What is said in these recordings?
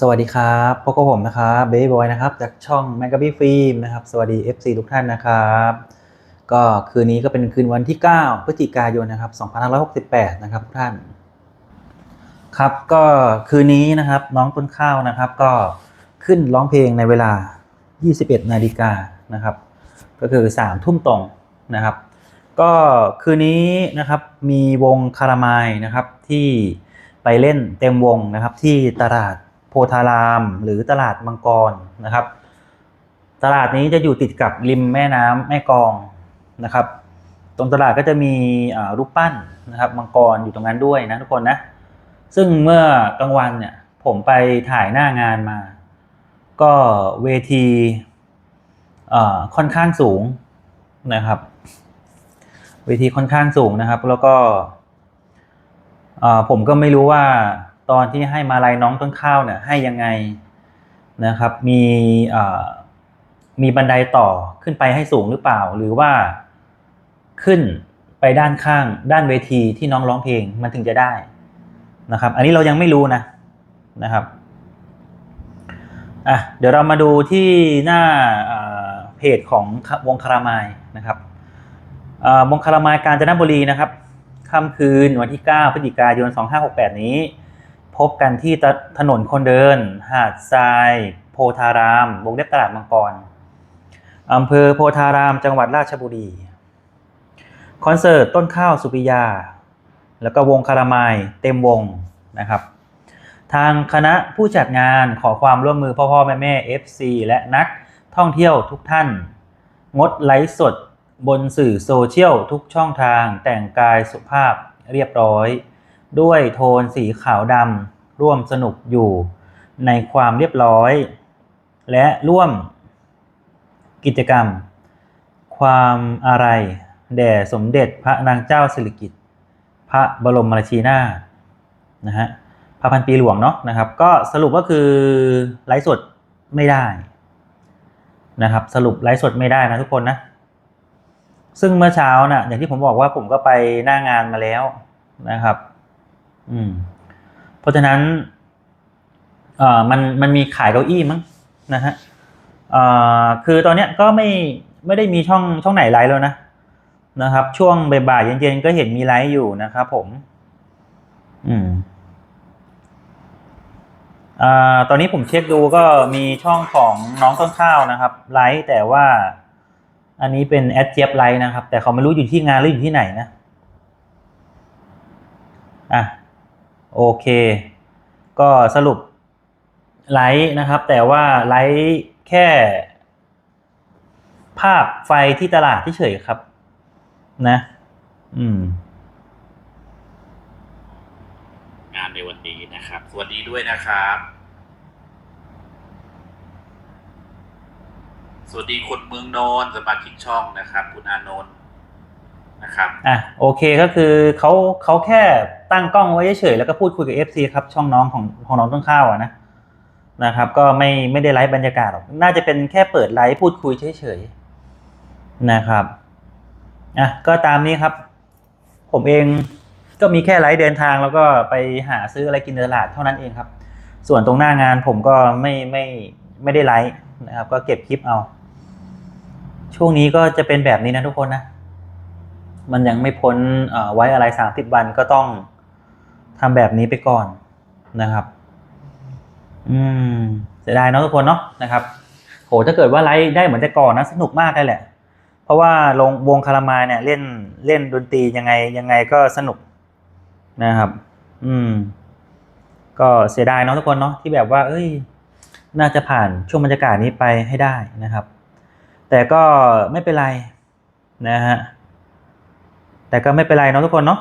สวัสดีครับพบกับผมนะครับเบย์บอยนะครับจากช่อง m a g a b y Film นะครับสวัสดี FC ทุกท่านนะครับก็คืนนี้ก็เป็นคืนวันที่ 9 พฤศจิกายนนะครับ2568 นะครับทุกท่าน ครับก็คืนนี้นะครับน้องต้นข้าวนะครับ ก็ขึ้นร้องเพลงในเวลา 21 นาฬิกานะครับ ก็คือ 3 ทุ่มตรงนะครับ ก็คืนนี้นะครับมีวงคารามายนะครับที่ไปเล่นเต็มวงนะครับที่ตลาด ธาราม หรือตลาดมังกรนะครับ ตลาดนี้จะอยู่ติดกับริมแม่น้ำแม่กองนะครับ ตรงตลาดก็จะมีรูปปั้นนะครับมังกรอยู่ตรงนั้นด้วยนะทุกคนนะซึ่งเมื่อกลางวันเนี่ยผมไปถ่ายหน้างานมา ก็เวทีค่อนข้างสูงนะครับ เวทีค่อนข้างสูงนะครับ แล้วก็ผมก็ไม่รู้ว่า ตอนที่ให้มาลัยน้องต้นข้าวเนี่ยให้ยังไงนะครับ มีมีบันไดต่อขึ้นไปให้สูงหรือเปล่า หรือว่าขึ้นไปด้านข้าง ด้านเวทีที่น้องร้องเพลงมันถึงจะได้นะครับ อันนี้เรายังไม่รู้นะนะครับอะเดี๋ยวเรามาดูที่หน้าเพจของวงคารามายนะครับวงคารามายกาญจนบุรีนะครับค่ำคืนวันที่ 9 พฤศจิกายน 2568 นี้ พบกันที่ถนนคนเดิน หาดทราย โพธารามวงเล็บตลาดมังกรอำเภอโพธารามจังหวัดราชบุรี คอนเสิร์ตต้นข้าวสุปิยา แล้วก็วงคารามายเต็มวงนะครับ ทางคณะผู้จัดงานขอความร่วมมือพ่อพ่อแม่แม่ FC และนักท่องเที่ยวทุกท่าน งดไลฟ์สดบนสื่อโซเชียลทุกช่องทางแต่งกายสุภาพเรียบร้อย ด้วยโทนสีขาวดำร่วมสนุกอยู่ในความเรียบร้อย และร่วมกิจกรรม ความอาลัยแด่สมเด็จพระนางเจ้าสิริกิติ์พระบรมราชินานะฮะพระพันปีหลวงเนาะนะครับ ก็สรุปก็คือไลฟ์สดไม่ได้นะครับ สรุปไลฟ์สดไม่ได้นะทุกคนนะ ซึ่งเมื่อเช้าน่ะอย่างที่ผมบอกว่าผมก็ไปหน้างานมาแล้วนะครับ อืม เพราะฉะนั้น เอ่อมันมันมีขายเก้าอี้มั้งนะฮะเอ่อคือตอนเนี้ยก็ไม่ไม่ได้มีช่องช่องไหนไลฟ์แล้วนะนะครับ ช่วงบ่ายๆเย็นๆก็เห็นมีไลฟ์อยู่นะครับผม อืมอ่าตอนนี้ผมเช็คดูก็มีช่องของน้องต้นข้าวนะครับ ไลฟ์แต่ว่า อันนี้เป็นแอดเจี๊ยบไลท์นะครับ แต่เขาไม่รู้อยู่ที่งานหรืออยู่ที่ไหนนะ โอเค ก็สรุปไลท์นะครับ แต่ว่าไลท์แค่ ภาพไฟที่ตลาดที่เฉยๆครับ นะ อืม งานในวันนี้นะครับ สวัสดีด้วยนะครับ สวัสดีคนเมืองโนนท์สมาชิกช่องนะครับ คุณอานนท์นะครับ อะ โอเคก็คือเขาเขาแค่ ตั้งกล้องไว้เฉยๆแล้วก็พูดคุยกับ FC ครับช่องน้องของของน้องต้นข้าวอะนะนะครับก็ไม่ไม่ได้ไลฟ์บรรยากาศหรอกน่าจะเป็นแค่เปิดไลฟ์พูดคุยเฉยๆนะครับอะก็ตามนี้ครับ ผมเองก็มีแค่ไลฟ์เดินทางแล้วก็ไปหาซื้ออะไรกินตลาดเท่านั้นเองครับ ส่วนตรงหน้างานผมก็ไม่ไม่ไม่ได้ไลฟ์นะครับ ก็เก็บคลิปเอา ช่วงนี้ก็จะเป็นแบบนี้นะทุกคนนะ มันยังไม่พ้นไว้อะไรสามสิบวันก็ต้อง ทำแบบนี้ไปก่อนนะครับ อืมเสียดายเนาะทุกคนเนาะนะครับโหถ้าเกิดว่าไลฟ์ได้เหมือนแต่ก่อนนะสนุกมากเลยแหละ เพราะว่าลงวงคารามายเนี่ยเล่นเล่นดนตรียังไงยังไงก็สนุกนะครับ อืม ก็เสียดายเนาะทุกคนเนาะที่แบบว่า เอ้ย น่าจะผ่านช่วงบรรยากาศนี้ไปให้ได้นะครับ แต่ก็ไม่เป็นไรนะฮะแต่ก็ไม่เป็นไรเนาะทุกคนเนาะ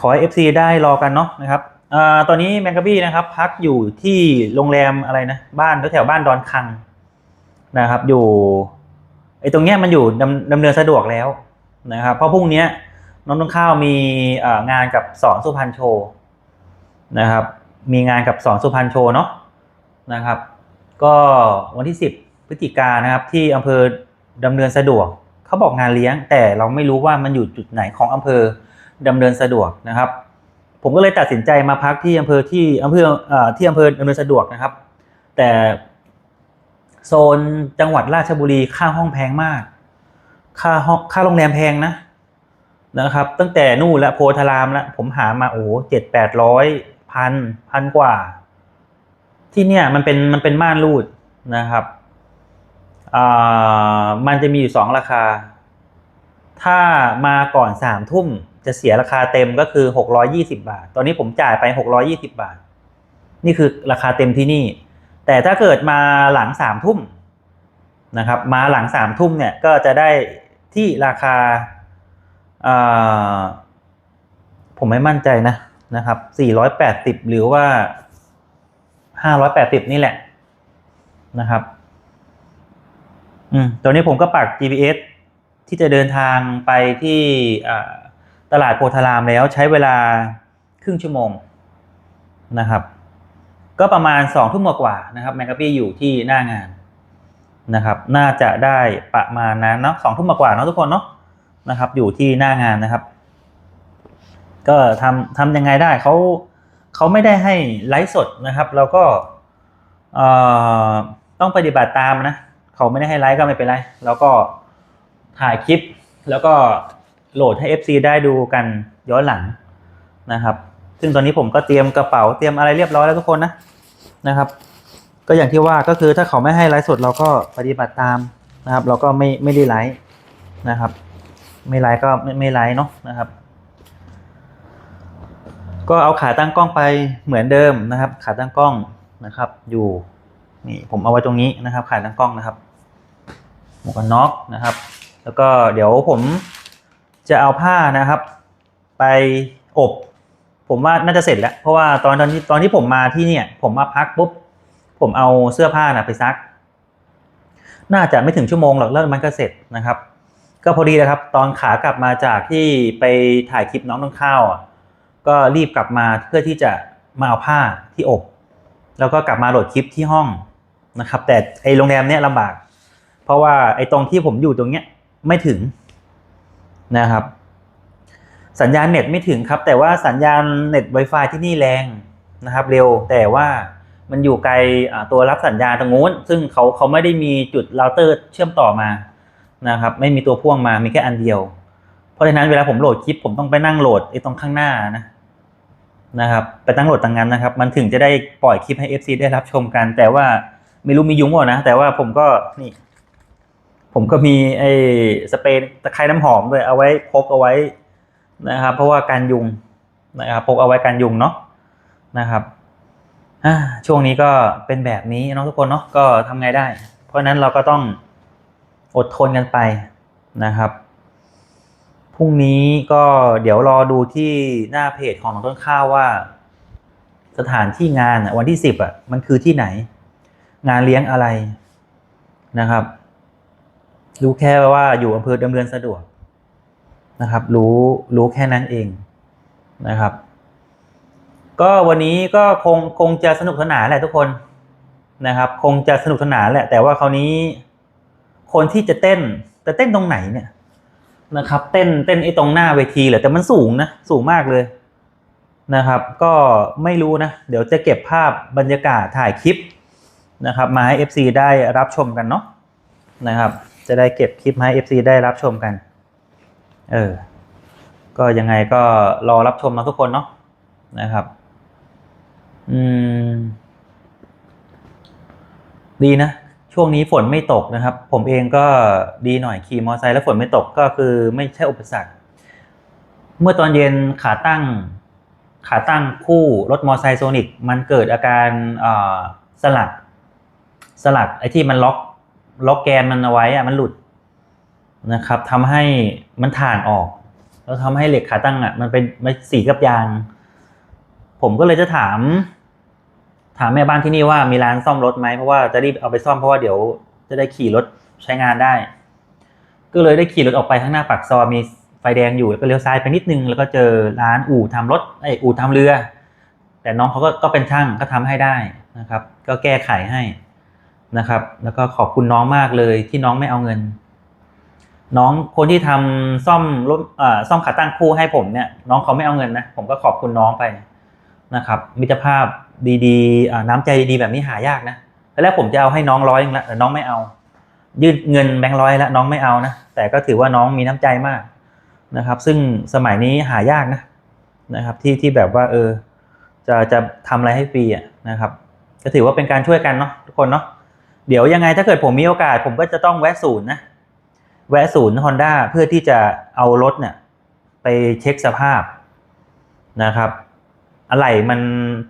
ขอให้ FC ได้รอกันเนาะนะครับอตอนนี้แมงกะบี้นะครับ พักอยู่ที่โรงแรมอะไรนะ บ้านแถวบ้านดอนคังนะครับ อยู่ไอ้ตรงเนี้ยมันอยู่ดำดำเนินสะดวกแล้วนะครับ เพราะพรุ่งนี้น้องต้นข้าวมีงานกับสอนสุพรรณโชว์นะครับ มีงานกับสอนสุพรรณโชว์เนาะนะครับ ก็วันที่ 10 พฤศจิกายนนะครับ ที่อำเภอดำเนินสะดวกเขาบอกงานเลี้ยง แต่เราไม่รู้ว่ามันอยู่จุดไหนของอำเภอ ดำเนินสะดวกนะครับ ผมก็เลยตัดสินใจมาพักที่อำเภอที่อำเภออที่อำเภออำเนวยสะดวกนะครับ แต่โซนจังหวัดราชบุรีค่าห้องแพงมาก ค่าห้องค่าโรงแรมแพงนะนะครับ ตั้งแต่นู่นและโพธารามแล้วผมหามาโอ้เจ็ดแปดร้อยพันพันกว่า ที่เนี่ยมันเป็นมันเป็นม่านรูดนะครับอ่ามันจะมีอยู่สองราคา ถ้ามาก่อนสามทุ่มจะเสียราคาเต็มก็คือหกร้อยี่สิบาท ตอนนี้ผมจ่ายไปหกร้อยี่สิบาท นี่คือราคาเต็มที่นี่ แต่ถ้าเกิดมาหลังสามทุ่มนะครับ มาหลังสามทุ่มเนี่ยก็จะได้ที่ราคา ผมไม่มั่นใจนะนะครับสี่ร้อยแปดสิบหรือว่าห้าร้อยแปดสิบนี่แหละนะครับ อืมตัวนี้ผมก็ปัก GPS ที่จะเดินทางไปที่ตลาดโพธารามแล้วใช้เวลาครึ่งชั่วโมงนะครับ ก็ประมาณสองทุ่มกว่านะครับแมงกะปี้อยู่ที่หน้างานนะครับ น่าจะได้ประมาณนั้นเนาะสองทุ่มกว่าเนาะทุกคนเนาะนะครับ อยู่ที่หน้างานนะครับ ก็ทำทำยังไงได้เขาเขาไม่ได้ให้ไลฟ์สดนะครับเราก็ต้องปฏิบัติตามนะเขาไม่ได้ให้ไลฟ์ก็ไม่เป็นไรเราก็ ถ่ายคลิป แล้วก็โหลดให้ FC ได้ดูกันย้อนหลังนะครับ ซึ่งตอนนี้ผมก็เตรียมกระเป๋าเตรียมอะไรเรียบร้อยแล้วทุกคนนะนะครับ ก็อย่างที่ว่าก็คือถ้าเขาไม่ให้ไลฟ์สดเราก็ปฏิบัติตามนะครับ เราก็ไม่ไม่ได้ไลฟ์นะครับ ไม่ไลฟ์ก็ไม่ไม่ไลฟ์เนาะนะครับ ก็เอาขาตั้งกล้องไปเหมือนเดิมนะครับ ขาตั้งกล้องนะครับ อยู่นี่ผมเอาไว้ตรงนี้นะครับ ขาตั้งกล้องนะครับหมวกกันน็อกนะครับ แล้วก็เดี๋ยวผมจะเอาผ้านะครับ ไปอบ ผมว่าน่าจะเสร็จแล้ว เพราะว่าตอนตอนที่ตอนที่ผมมาที่เนี่ย ผมมาพักปุ๊บผมเอาเสื้อผ้านะไปซัก น่าจะไม่ถึงชั่วโมงหรอกแล้วมันก็เสร็จนะครับ ก็พอดีนะครับ ตอนขากลับมาจากที่ไปถ่ายคลิปน้องต้นข้าวอะก็รีบกลับมาเพื่อที่จะมาเอาผ้าที่อบ แล้วก็กลับมาโหลดคลิปที่ห้องนะครับ แต่ไอโรงแรมเนี้ยลำบาก เพราะว่าไอตรงที่ผมอยู่ตรงเนี้ย ไม่ถึงนะครับ สัญญาณเน็ตไม่ถึงครับ แต่ว่าสัญญาณเน็ต Wi-Fi ที่นี่แรงนะครับ เร็วแต่ว่ามันอยู่ไกลตัวรับสัญญาณตรงนู้น ซึ่งเขาเขาไม่ได้มีจุดเราเตอร์เชื่อมต่อมานะครับ ไม่มีตัวพ่วงมามีแค่อันเดียว เพราะฉะนั้นเวลาผมโหลดคลิปผมต้องไปนั่งโหลดไอ้ตรงข้างหน้านะนะครับ ไปตั้งโหลดตรงนั้นนะครับ มันถึงจะได้ปล่อยคลิปให้ FC ได้รับชมกัน แต่ว่าไม่รู้มียุงเปล่านะ แต่ว่าผมก็นี่ ผมก็มีไอ้สเปรย์ตะไคร้น้ำหอมด้วยเอาไว้พกเอาไว้นะครับ เพราะว่าการยุงนะครับพกเอาไว้การยุงเนาะนะครับช่วงนี้ก็เป็นแบบนี้เนาะทุกคนเนาะก็ทำไงได้ เพราะฉะนั้นเราก็ต้องอดทนกันไปนะครับพรุ่งนี้ก็เดี๋ยวรอดูที่หน้าเพจของน้องต้นข้าวว่า สถานที่งานวันที่สิบอะมันคือที่ไหน งานเลี้ยงอะไรนะครับ รู้แค่ว่าอยู่อำเภอดำเนินสะดวกนะครับ รู้รู้แค่นั้นเองนะครับ ก็วันนี้ก็คงคงจะสนุกสนานแหละทุกคนนะครับ คงจะสนุกสนานแหละ แต่ว่าคราวนี้ คนที่จะเต้นจะเต้นตรงไหนเนี่ยนะครับ เต้นเต้นไอ้ตรงหน้าเวทีเหรอแต่มันสูงนะสูงมากเลยนะครับ ก็ไม่รู้นะ เดี๋ยวจะเก็บภาพบรรยากาศถ่ายคลิปนะครับ มาให้ FC ได้รับชมกันเนาะนะครับ จะได้เก็บคลิปให้ FC ได้รับชมกัน เออ ก็ยังไงก็รอรับชมนะทุกคนเนาะนะครับ อืม ดีนะ ช่วงนี้ฝนไม่ตกนะครับ ผมเองก็ดีหน่อยขี่มอเตอร์ไซค์แล้วฝนไม่ตกก็คือไม่ใช่อุปสรรค เมื่อตอนเย็นขาตั้ง ขาตั้งคู่รถมอเตอร์ไซค์โซนิกมันเกิดอาการสลัด สลัดไอ้ที่มันล็อก ล็อกแกนมันเอาไว้อะมันหลุดนะครับทำให้มันถ่านออก แล้วทำให้เหล็กขาตั้งอะ มันเป็นมันสีกับยาง ผมก็เลยจะถาม ถามแม่บ้านที่นี่ว่ามีร้านซ่อมรถไหมเพราะว่าจะรีบเอาไปซ่อมเพราะว่าเดี๋ยวจะได้ขี่รถใช้งานได้ ก็เลยได้ขี่รถออกไปข้างหน้าปากซอยมีไฟแดงอยู่แล้วก็เลี้ยวซ้ายไปนิดนึง แล้วก็เจอร้านอู่ทำรถไออู่ทำเรือ แต่น้องเขาก็ก็เป็นช่างก็ทำให้ได้นะครับ ก็แก้ไขให้ นะครับ แล้วก็ขอบคุณน้องมากเลยที่น้องไม่เอาเงิน น้องคนที่ทำซ่อมรถอ่อซ่อมขาตั้งคู่ให้ผมเนี่ย น้องเขาไม่เอาเงินนะผมก็ขอบคุณน้องไปนะครับ มิตรภาพดีๆอ่าน้ำใจดีๆแบบนี้หายากนะตอนแรกผมจะเอาให้น้องร้อยนึงละแต่น้องไม่เอา ยื่นเงินแบงค์ร้อยแล้วน้องไม่เอานะแต่ก็ถือว่าน้องมีน้ำใจมากนะครับ ซึ่งสมัยนี้หายากนะนะครับ ที่ที่แบบว่าเออจะจะทำอะไรให้ฟรีอะนะครับ ก็ถือว่าเป็นการช่วยกันเนาะทุกคนเนาะ เดี๋ยวยังไงถ้าเกิดผมมีโอกาส ผมก็จะต้องแวะศูนย์นะแวะศูนย์ฮอนด้าเพื่อที่จะเอารถเนี่ยไปเช็คสภาพนะครับ อะไหล่มัน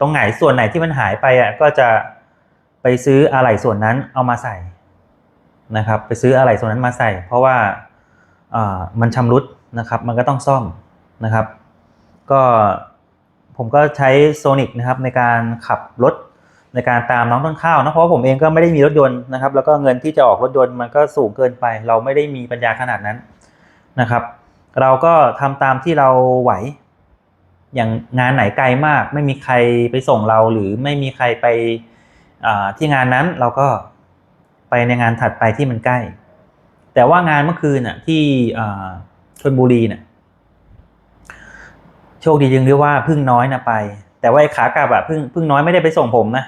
ตรงไหนส่วนไหนที่มันหายไปอะก็จะไปซื้ออะไหล่ส่วนนั้นเอามาใส่นะครับ ไปซื้ออะไหล่ส่วนนั้นมาใส่ เพราะว่าอ่ามันชำรุดนะครับ มันก็ต้องซ่อมนะครับ ก็ผมก็ใช้โซนิกนะครับในการขับรถ ในการตามน้องต้นข้าวนะเพราะว่าผมเองก็ไม่ได้มีรถยนต์นะครับ แล้วก็เงินที่จะออกรถยนต์มันก็สูงเกินไป เราไม่ได้มีปัญญาขนาดนั้นนะครับ เราก็ทำตามที่เราไหว อย่างงานไหนไกลมาก ไม่มีใครไปส่งเราหรือไม่มีใครไปที่งานนั้นเราก็ไปในงานถัดไปที่มันใกล้ แต่ว่างานเมื่อคืนน่ะที่ชลบุรีน่ะโชคดีจึงที่ว่าพึ่งน้อยนะไป แต่ว่าไอ้ขากลับอะพึ่งพึ่งน้อยไม่ได้ไปส่งผมนะ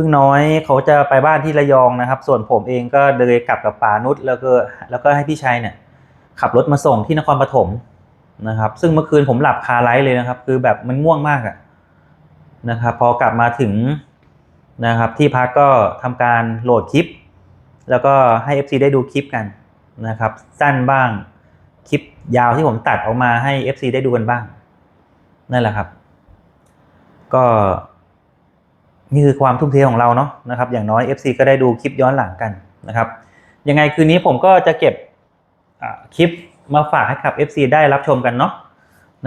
พึ่งน้อยเขาจะไปบ้านที่ระยองนะครับ ส่วนผมเองก็เลยกลับกับป่านุชแล้วก็แล้วก็ให้พี่ชัยเนี่ยขับรถมาส่งที่นครปฐมนะครับ ซึ่งเมื่อคืนผมหลับคาไลท์เลยนะครับ คือแบบมันง่วงมากอะนะครับ พอกลับมาถึงนะครับที่พักก็ทำการโหลดคลิป แล้วก็ให้ FC ได้ดูคลิปกันนะครับ สั้นบ้างคลิปยาวที่ผมตัดออกมาให้ FC ได้ดูกันบ้าง นั่นแหละครับ ก็ นี่คือความทุ่มเทของเราเนาะนะครับอย่างน้อย FC ก็ได้ดูคลิปย้อนหลังกันนะครับยังไงคืนนี้ผมก็จะเก็บคลิปมาฝากให้กับ FC ได้รับชมกันเนาะ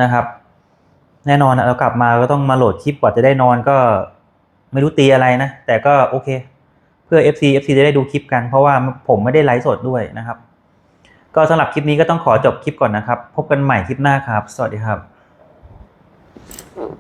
นะครับ แน่นอนเรากลับมาก็ต้องมาโหลดคลิปกว่าจะได้นอนก็ไม่รู้ตีอะไรนะ แต่ก็โอเค เพื่อ FC FC จะได้ดูคลิปกัน เพราะว่าผมไม่ได้ไลฟ์สดด้วยนะครับ ก็สำหรับคลิปนี้ก็ต้องขอจบคลิปก่อนนะครับ พบกันใหม่คลิปหน้าครับ สวัสดีครับ